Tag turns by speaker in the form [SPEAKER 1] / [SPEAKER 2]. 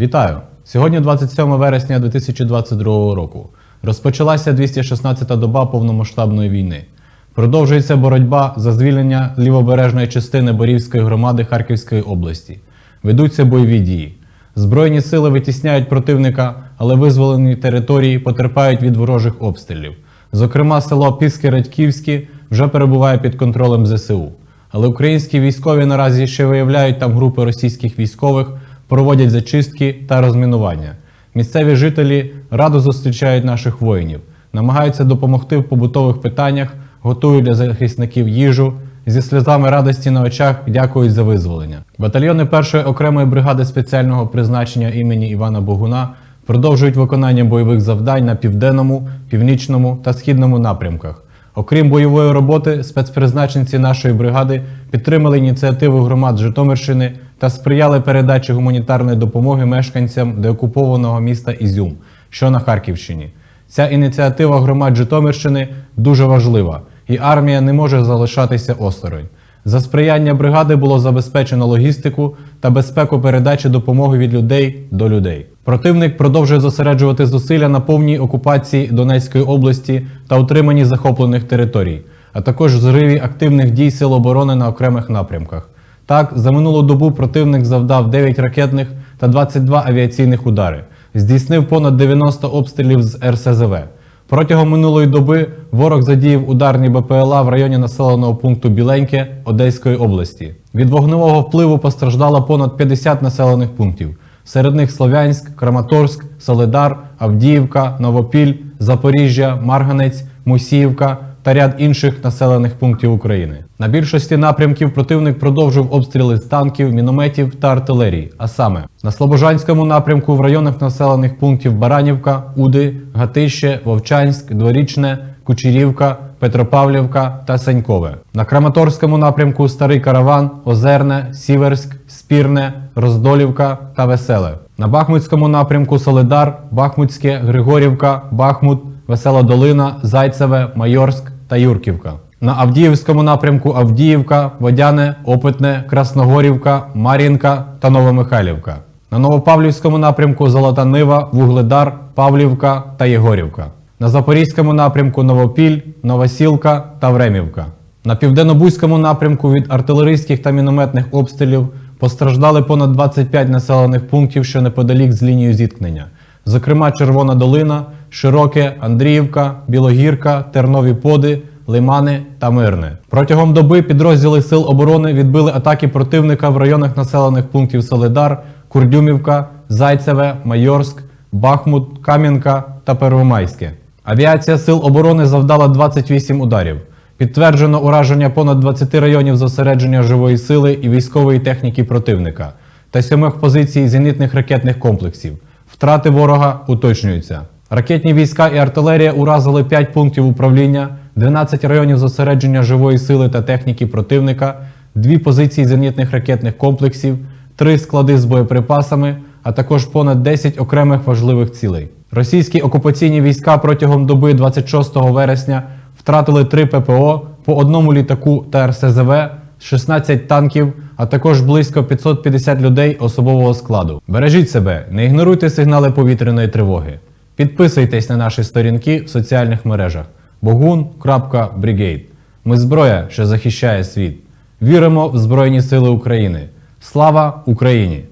[SPEAKER 1] Вітаю! Сьогодні 27 вересня 2022 року. Розпочалася 216-та доба повномасштабної війни. Продовжується боротьба за звільнення лівобережної частини Борівської громади Харківської області. Ведуться бойові дії. Збройні сили витісняють противника, але визволені території потерпають від ворожих обстрілів. Зокрема, село Піски Радьківське вже перебуває під контролем ЗСУ. Але українські військові наразі ще виявляють там групи російських військових, проводять зачистки та розмінування. Місцеві жителі радо зустрічають наших воїнів, намагаються допомогти в побутових питаннях, готують для захисників їжу. Зі сльозами радості на очах дякують за визволення. Батальйони першої окремої бригади спеціального призначення імені Івана Богуна продовжують виконання бойових завдань на південному, північному та східному напрямках. Окрім бойової роботи, спецпризначенці нашої бригади підтримали ініціативу громад Житомирщини та сприяли передачі гуманітарної допомоги мешканцям деокупованого міста Ізюм, що на Харківщині. Ця ініціатива громад Житомирщини дуже важлива, і армія не може залишатися осторонь. За сприяння бригади було забезпечено логістику та безпеку передачі допомоги від людей до людей. Противник продовжує зосереджувати зусилля на повній окупації Донецької області та утриманні захоплених територій, а також зриві активних дій сил оборони на окремих напрямках. Так, за минулу добу противник завдав 9 ракетних та 22 авіаційних удари, здійснив понад 90 обстрілів з РСЗВ. Протягом минулої доби ворог задіяв ударні БПЛА в районі населеного пункту Біленьке Одеської області. Від вогневого впливу постраждало понад 50 населених пунктів. Серед них Слов'янськ, Краматорськ, Соледар, Авдіївка, Новопіль, Запоріжжя, Марганець, Мусіївка та ряд інших населених пунктів України. На більшості напрямків противник продовжив обстріли з танків, мінометів та артилерії. А саме на Слобожанському напрямку в районах населених пунктів Баранівка, Уди, Гатище, Вовчанськ, Дворічне, Кучерівка, Петропавлівка та Санькове. На Краматорському напрямку Старий Караван, Озерне, Сіверськ, Спірне, Роздолівка та Веселе. На Бахмутському напрямку Соледар, Бахмутське, Григорівка, Бахмут, Весела Долина, Зайцеве, Майорськ та Юрківка. На Авдіївському напрямку Авдіївка, Водяне, Опитне, Красногорівка, Мар'їнка та Новомихайлівка. На Новопавлівському напрямку Золота Нива, Вугледар, Павлівка та Єгорівка. На Запорізькому напрямку Новопіль, Новосілка та Времівка. На південно-бузькому напрямку від артилерійських та мінометних обстрілів постраждали понад 25 населених пунктів, що неподалік з лінією зіткнення. Зокрема, Червона Долина, Широке, Андріївка, Білогірка, Тернові Поди, Лимани та Мирне. Протягом доби підрозділи Сил оборони відбили атаки противника в районах населених пунктів Соледар, Курдюмівка, Зайцеве, Майорськ, Бахмут, Кам'янка та Первомайське. Авіація Сил оборони завдала 28 ударів. Підтверджено ураження понад 20 районів зосередження живої сили і військової техніки противника та сьомих позицій зенітних ракетних комплексів. Втрати ворога уточнюються. Ракетні війська і артилерія уразили 5 пунктів управління, 12 районів зосередження живої сили та техніки противника, 2 позиції зенітних ракетних комплексів, 3 склади з боєприпасами, а також понад 10 окремих важливих цілей. Російські окупаційні війська протягом доби 26 вересня втратили 3 ППО по одному літаку та РСЗВ, 16 танків, а також близько 550 людей особового складу. Бережіть себе, не ігноруйте сигнали повітряної тривоги. Підписуйтесь на наші сторінки в соціальних мережах bogun.brigade. Ми зброя, що захищає світ. Віримо в Збройні Сили України. Слава Україні!